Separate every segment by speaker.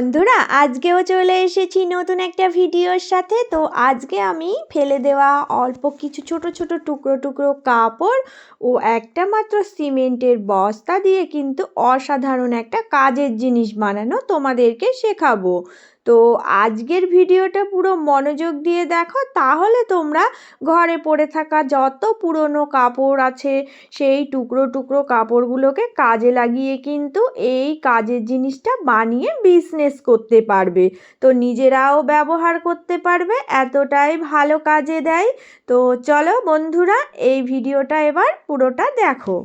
Speaker 1: বন্ধুরা, আজকেও চলে এসেছি নতুন একটা ভিডিওর সাথে। তো আজকে আমি ফেলে দেওয়া অল্প কিছু ছোট ছোট টুকরো টুকরো কাপড় ও একটা মাত্র সিমেন্টের বস্তা দিয়ে কিন্তু অসাধারণ একটা কাজের জিনিস বানানো তোমাদেরকে শেখাবো। তো আজকের ভিডিওটা পুরো মনোযোগ দিয়ে দেখো, তাহলে তোমরা ঘরে পড়ে থাকা যত পুরনো কাপড় আছে, সেই টুকরো টুকরো কাপড়গুলোকে কাজে লাগিয়ে কিন্তু এই কাজের জিনিসটা বানিয়ে বিজনেস করতে পারবে। তো নিজেরাও ব্যবহার করতে পারবে, এতটাই ভালো কাজে দেয়। তো চলো বন্ধুরা, এই ভিডিওটা এবার পুরোটা দেখো।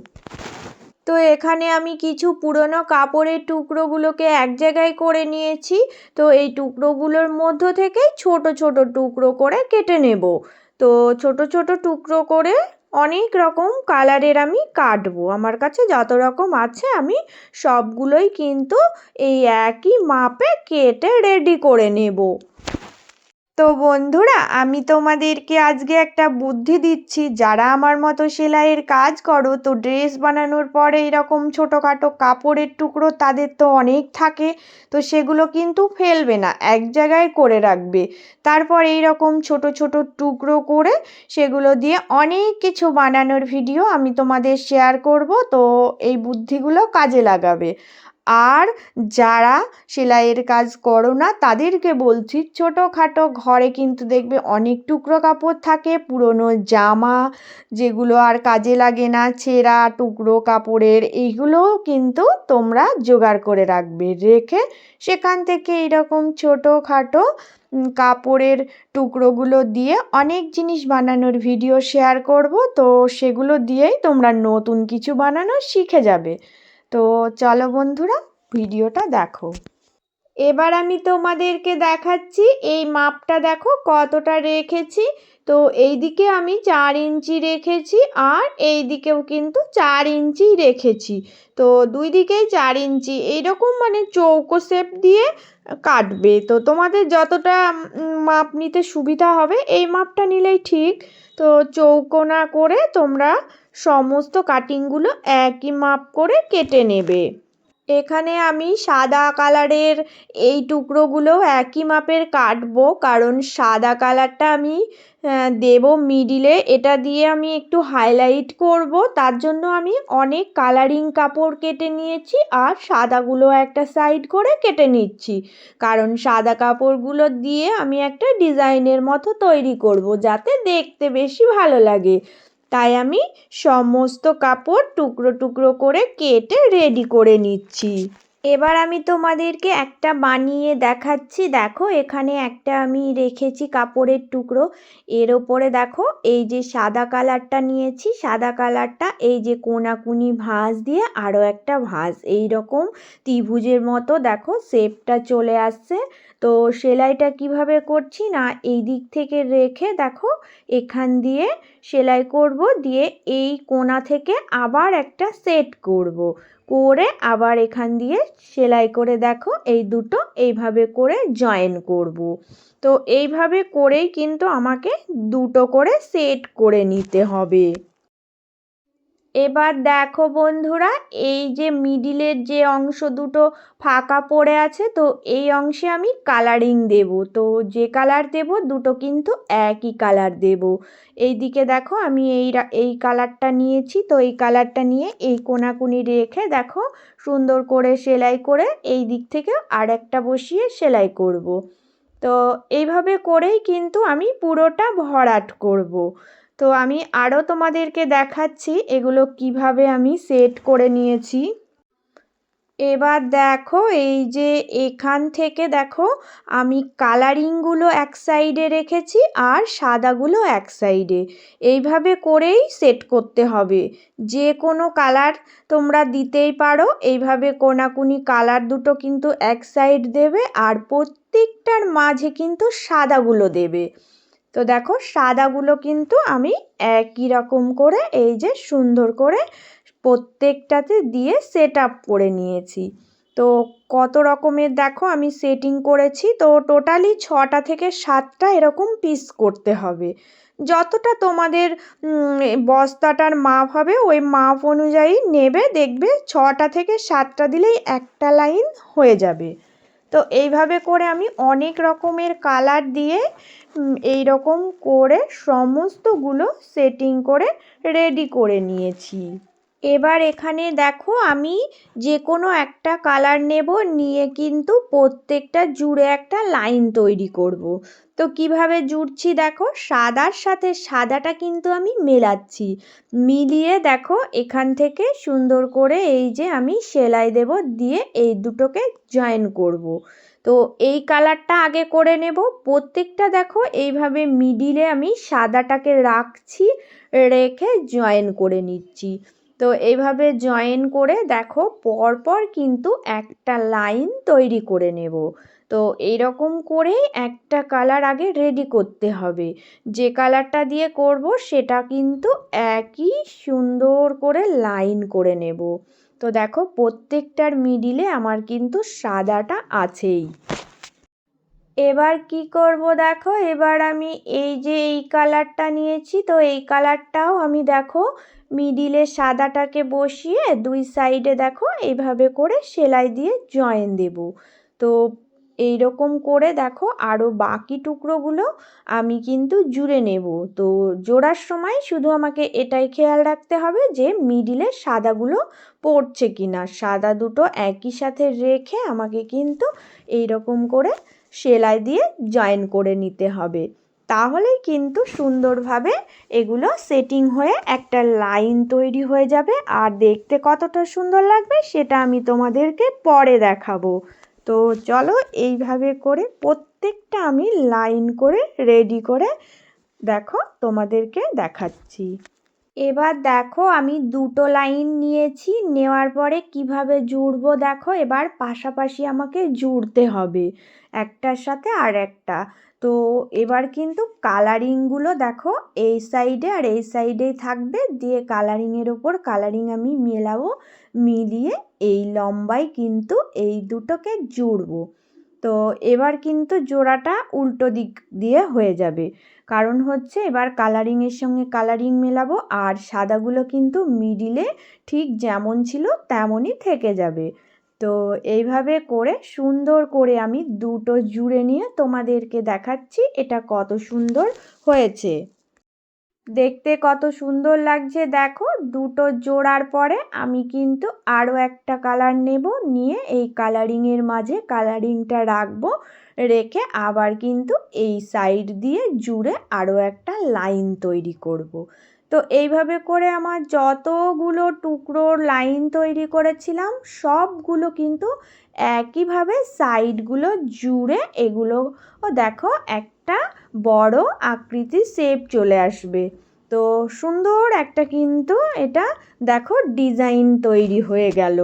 Speaker 1: তো এখানে আমি কিছু পুরনো কাপড়ের টুকরোগুলোকে এক জায়গায় করে নিয়েছি। তো এই টুকরোগুলোর মধ্য থেকে ছোট ছোট টুকরো করে কেটে নেব। তো ছোট ছোট টুকরো করে অনেক রকম কালারের আমি কাটবো। আমার কাছে যত রকম আছে আমি সবগুলোই কিন্তু এই একই মাপে কেটে রেডি করে নেব। তো বন্ধুরা, আমি তোমাদেরকে আজকে একটা বুদ্ধি দিচ্ছি। যারা আমার মতো সেলাইয়ের কাজ করো, তো ড্রেস বানানোর পরে এরকম ছোটোখাটো কাপড়ের টুকরো তাদের তো অনেক থাকে, তো সেগুলো কিন্তু ফেলবে না, এক জায়গায় করে রাখবে। তারপর এই রকম ছোট ছোট টুকরো করে সেগুলো দিয়ে অনেক কিছু বানানোর ভিডিও আমি তোমাদের শেয়ার করব, তো এই বুদ্ধিগুলো কাজে লাগাবে। আর যারা সেলাইয়ের কাজ করো না, তাদেরকে বলছি, ছোটোখাটো ঘরে কিন্তু দেখবে অনেক টুকরো কাপড় থাকে, পুরনো জামা যেগুলো আর কাজে লাগে না, ছেঁড়া টুকরো কাপড়ের, এইগুলোও কিন্তু তোমরা জোগাড় করে রাখবে। রেখে সেখান থেকে এইরকম ছোটোখাটো কাপড়ের টুকরোগুলো দিয়ে অনেক জিনিস বানানোর ভিডিও শেয়ার করব, তো সেগুলো দিয়েই তোমরা নতুন কিছু বানানো শিখে যাবে। তো চলো বন্ধুরা, ভিডিওটা দেখো। এবার আমি তোমাদেরকে দেখাচ্ছি, এই মাপটা দেখো কতটা রেখেছি। তো এই দিকে আমি চার ইঞ্চি রেখেছি আর এই দিকেও কিন্তু চার ইঞ্চি রেখেছি। তো দুই দিকেই চার ইঞ্চি, এইরকম মানে চৌকো শেপ দিয়ে কাটবে। তো তোমাদের যতটা মাপ নিতে সুবিধা হবে, এই মাপটা নিলেই ঠিক। তো চৌকো না করে তোমরা সমস্ত কাটিংগুলো একই মাপ করে কেটে নেবে। এখানে আমি সাদা কালারের এই টুকরোগুলো একই মাপের কাটবো, কারণ সাদা কালারটা আমি দেব মিডিলে এটা দিয়ে আমি একটু হাইলাইট করব। তার জন্য আমি অনেক কালারিং কাপড় কেটে নিয়েছি আর সাদাগুলো একটা সাইড করে কেটে নিচ্ছি। কারণ সাদা কাপড়গুলো দিয়ে আমি একটা ডিজাইনের মতো তৈরি করব, যাতে দেখতে বেশি ভালো লাগে। তাই আমি সমস্ত কাপড় টুকরো টুকরো করে কেটে রেডি করে নিচ্ছি। এবার আমি তোমাদেরকে একটা বানিয়ে দেখাচ্ছি। দেখো, এখানে একটা আমি রেখেছি কাপড়ের টুকরো। এর ওপরে দেখো, এই যে সাদা কালারটা নিয়েছি। সাদা কালারটা, এই যে কোনাকুনি ভাঁজ দিয়ে আরও একটা ভাঁজ। এই রকম ত্রিভুজের মতো, দেখো, শেপটা চলে আসছে। তো সেলাইটা কীভাবে করছি না, এই দিক থেকে রেখে দেখো, এখান দিয়ে সেলাই করব। দিয়ে এই কোনা থেকে আবার একটা সেট করব। করে আবার এখান দিয়ে সেলাই করে দেখো, এই দুটো এইভাবে করে জয়েন করব। তো এইভাবে করেই কিন্তু আমাকে দুটো করে সেট করে নিতে হবে এবার দেখো বন্ধুরা, এই যে মিডিলের যে অংশ দুটো ফাঁকা পড়ে আছে, তো এই অংশে আমি কালারিং দেব তো যে কালার দেব, দুটো কিন্তু একই কালার দেব এই দিকে দেখো, আমি এই এই কালারটা নিয়েছি, তো এই কালারটা নিয়ে এই কোনাকুনি রেখে দেখো, সুন্দর করে সেলাই করে এই দিক থেকে আর একটা বসিয়ে সেলাই করব। তো এইভাবে করেই কিন্তু আমি পুরোটা ভরাট করব। তো আমি আরও তোমাদেরকে দেখাচ্ছি এগুলো কীভাবে আমি সেট করে নিয়েছি। এবার দেখো, এই যে এখান থেকে দেখো, আমি কালারিংগুলো এক সাইডে রেখেছি আর সাদাগুলো এক সাইডে। এইভাবে করেই সেট করতে হবে। যে কোনো কালার তোমরা দিতেই পারো, এইভাবে কোনাকুনি কালার দুটো কিন্তু এক সাইড দেবে আর প্রত্যেকটার মাঝে কিন্তু সাদাগুলো দেবে। তো দেখো সাদাগুলো কিন্তু আমি একই রকম করে, এই যে সুন্দর করে প্রত্যেকটাতে দিয়ে সেট আপ করে নিয়েছি। তো কত রকমের দেখো আমি সেটিং করেছি, তো টোটালি ছটা থেকে সাতটা এরকম পিস করতে হবে। যতটা তোমাদের বস্তাটার মাপ হবে, ওই মাপ অনুযায়ী নেবে, দেখবে ছটা থেকে সাতটা দিলেই একটা লাইন হয়ে যাবে। তো এইভাবে করে আমি অনেক রকমের কালার দিয়ে এই রকম করে সমস্তগুলো সেটিং করে রেডি করে নিয়েছি। এবার এখানে দেখো আমি যে কোনো একটা কালার নেব, নিয়ে কিন্তু প্রত্যেকটা জুড়ে একটা লাইন তৈরি করব। তো কীভাবে জুড়ছি দেখো, সাদার সাথে সাদাটা কিন্তু আমি মেলাচ্ছি মিলিয়ে দেখো এখান থেকে সুন্দর করে এই যে আমি সেলাই দেব, দিয়ে এই দুটোকে জয়েন করব। তো এই কালারটা আগে করে নেব প্রত্যেকটা দেখো এইভাবে মিডিলে আমি সাদাটাকে রাখছি, রেখে জয়েন করে নিচ্ছি তো এইভাবে জয়েন করে দেখো পরপর কিন্তু একটা লাইন তৈরি করে নেব। তো এইরকম করেই একটা কালার আগে রেডি করতে হবে। যে কালারটা দিয়ে করব সেটা কিন্তু একই সুন্দর করে লাইন করে নেব। তো দেখো প্রত্যেকটার মিডিলে আমার কিন্তু সাদাটা আছেই। এবার কি করব দেখো? এবার আমি এই যে এই কালারটা নিয়েছি, তো এই কালারটাও আমি দেখো মিডিলে সাদাটাকে বসিয়ে দুই সাইডে দেখো এইভাবে করে সেলাই দিয়ে জয়েন দেব। তো এই রকম করে দেখো আরও বাকি টুকরোগুলো আমি কিন্তু জুড়ে নেব। তো জোড়ার সময় শুধু আমাকে এটাই খেয়াল রাখতে হবে যে মিডিলে সাদাগুলো পড়ছে কি না সাদা দুটো একই সাথে রেখে আমাকে কিন্তু এই রকম করে সেলাই দিয়ে জয়েন করে নিতে হবে। তাহলেই কিন্তু সুন্দরভাবে এগুলো সেটিং হয়ে একটা লাইন তৈরি হয়ে যাবে। আর দেখতে কতটা সুন্দর লাগবে সেটা আমি তোমাদেরকে পরে দেখাবো। তো চলো এইভাবে করে প্রত্যেকটা আমি লাইন করে রেডি করে দেখো তোমাদেরকে দেখাচ্ছি। এবার দেখো আমি দুটো লাইন নিয়েছি, নেওয়ার পরে কীভাবে জুড়বো দেখো, এবার পাশাপাশি আমাকে জুড়তে হবে, একটার সাথে আর একটা। তো এবার কিন্তু কালারিংগুলো দেখো, এই সাইডে আর এই সাইডেই থাকবে, দিয়ে কালারিংয়ের ওপর কালারিং আমি মেলাবো, মিলিয়ে এই লম্বায় কিন্তু এই দুটোকে জুড়বো। তো এবার কিন্তু জোড়াটা উল্টো দিক দিয়ে হয়ে যাবে। কারণ হচ্ছে এবার কালারিংয়ের সঙ্গে কালারিং মেলাবো আর সাদাগুলো কিন্তু মিডিলে ঠিক যেমন ছিল তেমনই থেকে যাবে। তো এইভাবে করে সুন্দর করে আমি দুটো জুড়ে নিয়ে তোমাদেরকে দেখাচ্ছি এটা কত সুন্দর হয়েছে। দেখতে কত সুন্দর লাগছে, দেখো দুটো জোড়ার পরে আমি কিন্তু আরও একটা কালার নেব, নিয়ে এই কালারিংয়ের মাঝে কালারিংটা রাখব, রেখে আবার কিন্তু এই সাইড দিয়ে জুড়ে আরও একটা লাইন তৈরি করব। তো এইভাবে করে আমার যতগুলো টুকরোর লাইন তৈরি করেছিলাম, সবগুলো কিন্তু একইভাবে সাইডগুলো জুড়ে এগুলো, ও দেখো একটা বড় আকৃতির শেপ চলে আসবে। তো সুন্দর একটা কিন্তু এটা দেখো ডিজাইন তৈরি হয়ে গেল।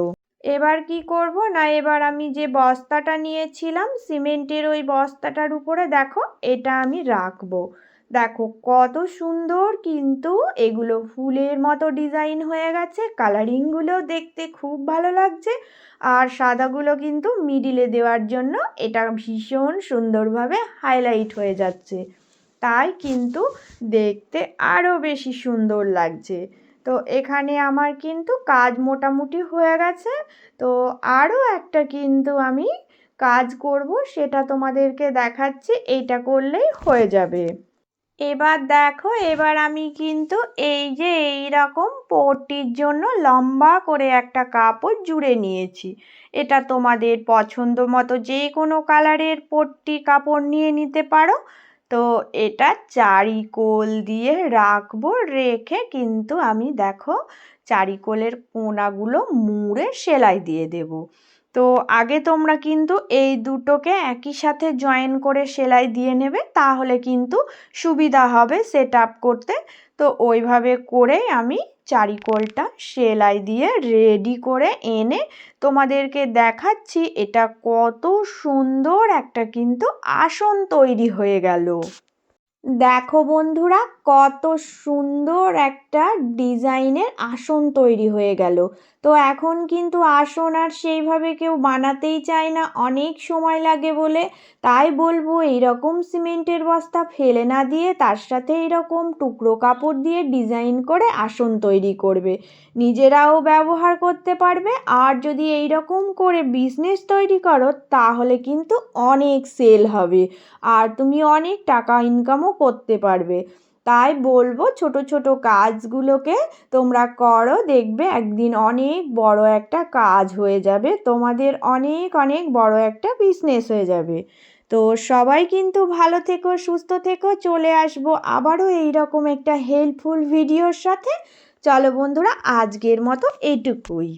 Speaker 1: এবার কি করব না, এবার আমি যে বস্তাটা নিয়েছিলাম, সিমেন্টের ওই বস্তাটার উপরে দেখো, এটা আমি রাখব। দেখো কত সুন্দর কিন্তু এগুলো ফুলের মতো ডিজাইন হয়ে গেছে, কালারিংগুলো দেখতে খুব ভালো লাগছে আর সাদাগুলো কিন্তু মিডিলে দেওয়ার জন্য এটা ভীষণ সুন্দরভাবে হাইলাইট হয়ে যাচ্ছে। তাই কিন্তু দেখতে আরও বেশি সুন্দর লাগছে। তো এখানে আমার কিন্তু কাজ মোটামুটি হয়ে গেছে। তো আরও একটা কিন্তু আমি কাজ করব সেটা তোমাদেরকে দেখাচ্ছি, এইটা করলেই হয়ে যাবে। এবার দেখো, এবার আমি কিন্তু এই যে এই রকম পট্টির জন্য লম্বা করে একটা কাপড় জুড়ে নিয়েছি। এটা তোমাদের পছন্দ মতো যে কোনো কালারের পট্টি কাপড় নিয়ে নিতে পারো। তো এটা চারিকোল দিয়ে রাখব, রেখে কিন্তু আমি দেখো চারিকোলের কোনাগুলো মুড়ে সেলাই দিয়ে দেব। তো আগে তোমরা কিন্তু এই দুটোকে একই সাথে জয়েন করে সেলাই দিয়ে নেবে, তাহলে কিন্তু সুবিধা হবে সেট আপ করতে। তো ওইভাবে করেই আমি চারিকোলটা সেলাই দিয়ে রেডি করে এনে তোমাদেরকে দেখাচ্ছি এটা কত সুন্দর একটা কিন্তু আসন তৈরি হয়ে গেল। দেখো বন্ধুরা, কত সুন্দর একটা ডিজাইনের আসন তৈরি হয়ে গেল। তো এখন কিন্তু আসন আর সেইভাবে কেউ বানাতেই চায় না, অনেক সময় লাগে বলে। তাই বলব, এইরকম সিমেন্টের বস্তা ফেলে না দিয়ে তার সাথে এইরকম টুকরো কাপড় দিয়ে ডিজাইন করে আসন তৈরি করবে। নিজেরাও ব্যবহার করতে পারবে, আর যদি এই রকম করে বিজনেস তৈরি করো, তাহলে কিন্তু অনেক সেল হবে। আর তুমি অনেক টাকা ইনকামও করতে পারবে। তাই বলব ছোট ছোট কাজগুলোকে তোমরা করো। দেখবে একদিন অনেক বড় একটা কাজ হয়ে যাবে। তোমাদের অনেক অনেক বড় একটা বিজনেস হয়ে যাবে। তো সবাই কিন্তু ভালো থেকো, সুস্থ থেকো। চলে আসব আবারও এইরকম একটা হেল্পফুল ভিডিওর সাথে। চলো বন্ধুরা, আজকের মতো এইটুকুই